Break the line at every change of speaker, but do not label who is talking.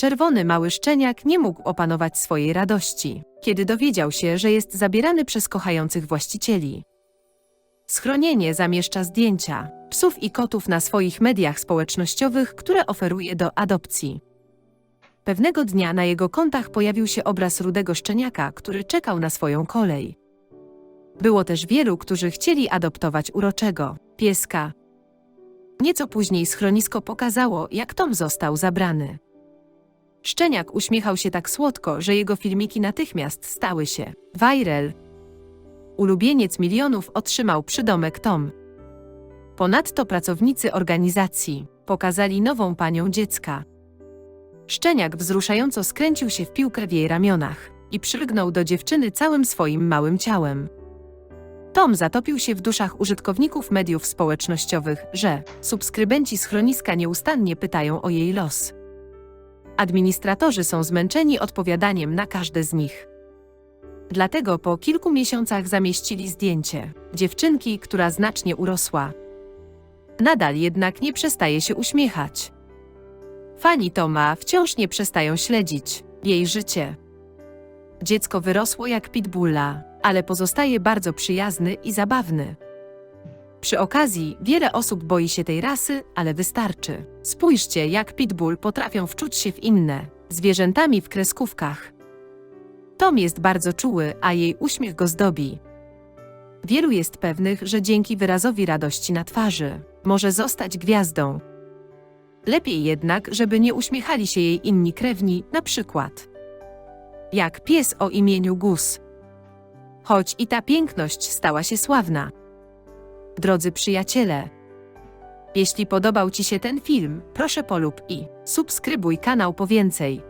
Czerwony mały szczeniak nie mógł opanować swojej radości, kiedy dowiedział się, że jest zabierany przez kochających właścicieli. Schronienie zamieszcza zdjęcia psów i kotów na swoich mediach społecznościowych, które oferuje do adopcji. Pewnego dnia na jego kontach pojawił się obraz rudego szczeniaka, który czekał na swoją kolej. Było też wielu, którzy chcieli adoptować uroczego pieska. Nieco później schronisko pokazało, jak Tom został zabrany. Szczeniak uśmiechał się tak słodko, że jego filmiki natychmiast stały się viral. Ulubieniec milionów otrzymał przydomek Tom. Ponadto pracownicy organizacji pokazali nową panią dziecka. Szczeniak wzruszająco skręcił się w piłkę w jej ramionach i przylgnął do dziewczyny całym swoim małym ciałem. Tom zatopił się w duszach użytkowników mediów społecznościowych, że subskrybenci schroniska nieustannie pytają o jej los. Administratorzy są zmęczeni odpowiadaniem na każde z nich. Dlatego po kilku miesiącach zamieścili zdjęcie dziewczynki, która znacznie urosła. Nadal jednak nie przestaje się uśmiechać. Fani Toma wciąż nie przestają śledzić jej życie. Dziecko wyrosło jak pitbulla, ale pozostaje bardzo przyjazny i zabawny. Przy okazji wiele osób boi się tej rasy, ale wystarczy. Spójrzcie, jak pitbull potrafią wczuć się w inne zwierzętami w kreskówkach. Tom jest bardzo czuły, a jej uśmiech go zdobi. Wielu jest pewnych, że dzięki wyrazowi radości na twarzy może zostać gwiazdą. Lepiej jednak, żeby nie uśmiechali się jej inni krewni, na przykład jak pies o imieniu Gus. Choć i ta piękność stała się sławna. Drodzy przyjaciele, jeśli podobał Ci się ten film, proszę polub i subskrybuj kanał po więcej.